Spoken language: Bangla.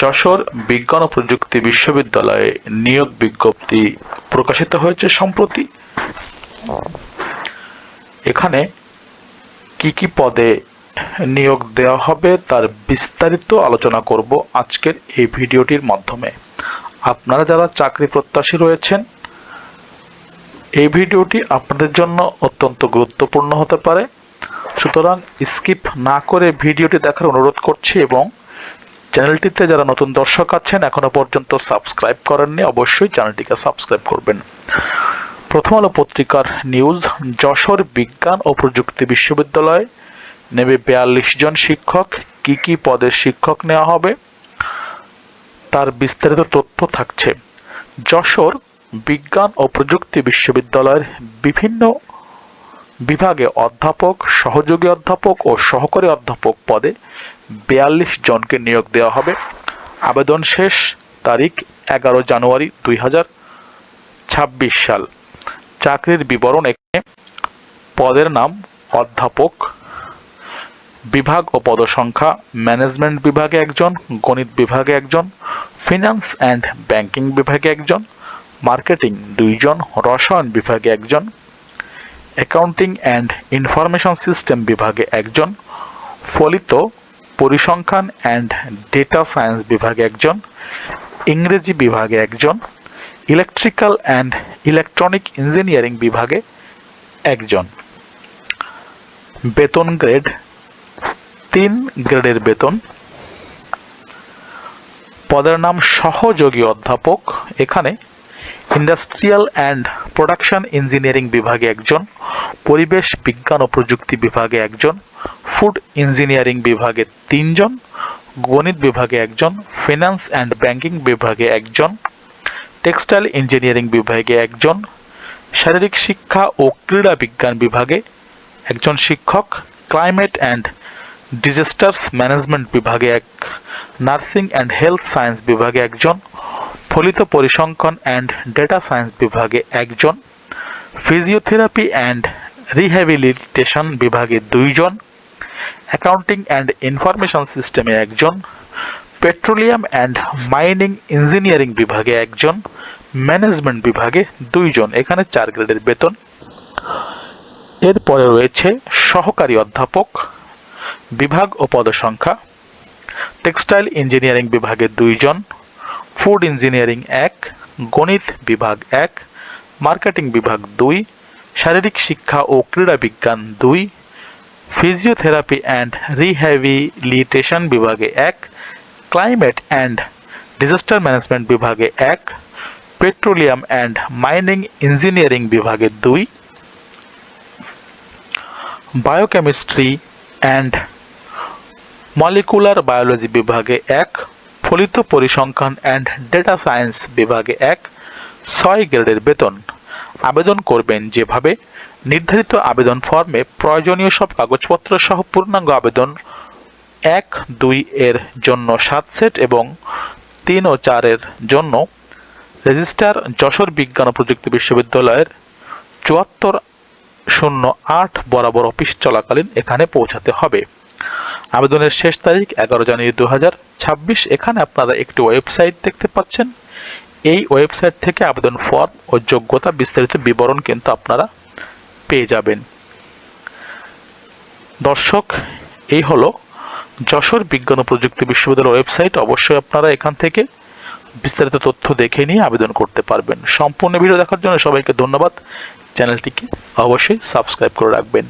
যশোর বিজ্ঞান ও প্রযুক্তি বিশ্ববিদ্যালয়ে নিয়োগ বিজ্ঞপ্তি প্রকাশিত হয়েছে সম্প্রতি। এখানে কি কি পদে নিয়োগ দেওয়া হবে তার বিস্তারিত আলোচনা করব আজকের এই ভিডিওটির মাধ্যমে। আপনারা যারা চাকরি প্রত্যাশী রয়েছেন, এই ভিডিওটি আপনাদের জন্য অত্যন্ত গুরুত্বপূর্ণ হতে পারে। সুতরাং স্কিপ না করে ভিডিওটি দেখার অনুরোধ করছি এবং চ্যানেলটিতে যারা নতুন দর্শক আছেন, এখনও পর্যন্ত সাবস্ক্রাইব করেননি, অবশ্যই চ্যানেলটিকে সাবস্ক্রাইব করবেন। প্রথম আলো পত্রিকার নিউজ, যশোর বিজ্ঞান ও প্রযুক্তি বিশ্ববিদ্যালয় নেবে বিয়াল্লিশ জন শিক্ষক, কি কি পদের শিক্ষক নেওয়া হবে? তার বিস্তারিত তথ্য থাকছে। যশোর বিজ্ঞান ও প্রযুক্তি বিশ্ববিদ্যালয়ের বিভিন্ন বিভাগে অধ্যাপক, সহযোগী অধ্যাপক ও সহকারী অধ্যাপক পদে বিয়াল্লিশ জনকে নিয়োগ দেওয়া হবে। আবেদন শেষ তারিখ এগারো জানুয়ারি দুই ছাব্বিশ সাল। চাকরির বিবরণ এখানে। পদের নাম অধ্যাপক, বিভাগ ও পদসংখ্যা ম্যানেজমেন্ট বিভাগে একজন, গণিত বিভাগে একজন, ফিনান্স অ্যান্ড ব্যাংকিং বিভাগে একজন, মার্কেটিং দুইজন, রসায়ন বিভাগে একজন অ্যাকাউন্টিং অ্যান্ড ইনফরমেশন সিস্টেম বিভাগে একজন, ফলিত পরিসংখ্যান অ্যান্ড ডেটা সায়েন্স বিভাগে একজন, ইংরেজি বিভাগে একজন ইলেকট্রিক্যাল অ্যান্ড ইলেকট্রনিক ইঞ্জিনিয়ারিং বিভাগে একজন। বেতন গ্রেড তিন গ্রেডের বেতন। পদের নাম সহযোগী অধ্যাপক, এখানে ইন্ডাস্ট্রিয়াল অ্যান্ড প্রোডাকশন ইঞ্জিনিয়ারিং বিভাগে একজন, পরিবেশ বিজ্ঞান ও প্রযুক্তি বিভাগে একজন, ফুড ইঞ্জিনিয়ারিং বিভাগে তিনজন, গণিত বিভাগে একজন, ফিনান্স অ্যান্ড ব্যাংকিং বিভাগে একজন, টেক্সটাইল ইঞ্জিনিয়ারিং বিভাগে একজন, শারীরিক শিক্ষা ও ক্রীড়া বিজ্ঞান বিভাগে একজন শিক্ষক, ক্লাইমেট অ্যান্ড ডিজাস্টার্স ম্যানেজমেন্ট বিভাগে এক, নার্সিং অ্যান্ড হেলথ সায়েন্স বিভাগে একজন ফলিত পরিসংখ্যান অ্যান্ড ডেটা সায়েন্স বিভাগে একজন, ফিজিওথেরাপি অ্যান্ড রিহ্যাবিলিটেশন বিভাগে দুইজন, অ্যাকাউন্টিং অ্যান্ড ইনফরমেশন সিস্টেমে একজন, পেট্রোলিয়াম অ্যান্ড মাইনিং ইঞ্জিনিয়ারিং বিভাগে একজন, ম্যানেজমেন্ট বিভাগে দুইজন। এখানে চার গ্রেডের বেতন। এরপরে রয়েছে সহকারী অধ্যাপক, বিভাগ ও পদসংখ্যা, টেক্সটাইল ইঞ্জিনিয়ারিং বিভাগে দুইজন ফুড ইঞ্জিনিয়ারিং এক গণিত বিভাগ এক মার্কেটিং বিভাগ দুই শারীরিক শিক্ষা ও ক্রীড়া বিজ্ঞান দুই ফিজিওথেরাপি অ্যান্ড রিহ্যাবিলিটেশন বিভাগে এক ক্লাইমেট অ্যান্ড ডিজাস্টার ম্যানেজমেন্ট বিভাগে এক পেট্রোলিয়াম অ্যান্ড মাইনিং ইঞ্জিনিয়ারিং বিভাগে দুই বায়োকেমিস্ট্রি অ্যান্ড মলিকুলার বায়োলজি বিভাগে এক ফলিত পরিসংখ্যান অ্যান্ড ডেটা সায়েন্স বিভাগে এক, ছয় গ্রেডের বেতন। আবেদন করবেন যেভাবে নির্ধারিত আবেদন ফর্মে প্রয়োজনীয় সব কাগজপত্র সহ পূর্ণাঙ্গ আবেদন এক, দুই এর জন্য সাত সেট এবং তিন ও চারের জন্য রেজিস্ট্রার যশোর বিজ্ঞান ও প্রযুক্তি বিশ্ববিদ্যালয়ের চুয়াত্তর শূন্য আট বরাবর অফিস চলাকালীন এখানে পৌঁছাতে হবে। আবেদনের শেষ তারিখ এগারো জানুয়ারি দু হাজার ছাব্বিশ। এখানে আপনারা একটি ওয়েবসাইট দেখতে পাচ্ছেন। এই ওয়েবসাইট থেকে আবেদন ফর্ম ও যোগ্যতা বিস্তারিত বিবরণ কিন্তু আপনারা পেয়ে যাবেন। দর্শক, এই হলো যশোর বিজ্ঞান ও প্রযুক্তি বিশ্ববিদ্যালয়ের ওয়েবসাইট। অবশ্যই আপনারা এখান থেকে বিস্তারিত তথ্য দেখে নিয়ে আবেদন করতে পারবেন। সম্পূর্ণ ভিডিও দেখার জন্য সবাইকে ধন্যবাদ। চ্যানেলটিকে অবশ্যই সাবস্ক্রাইব করে রাখবেন।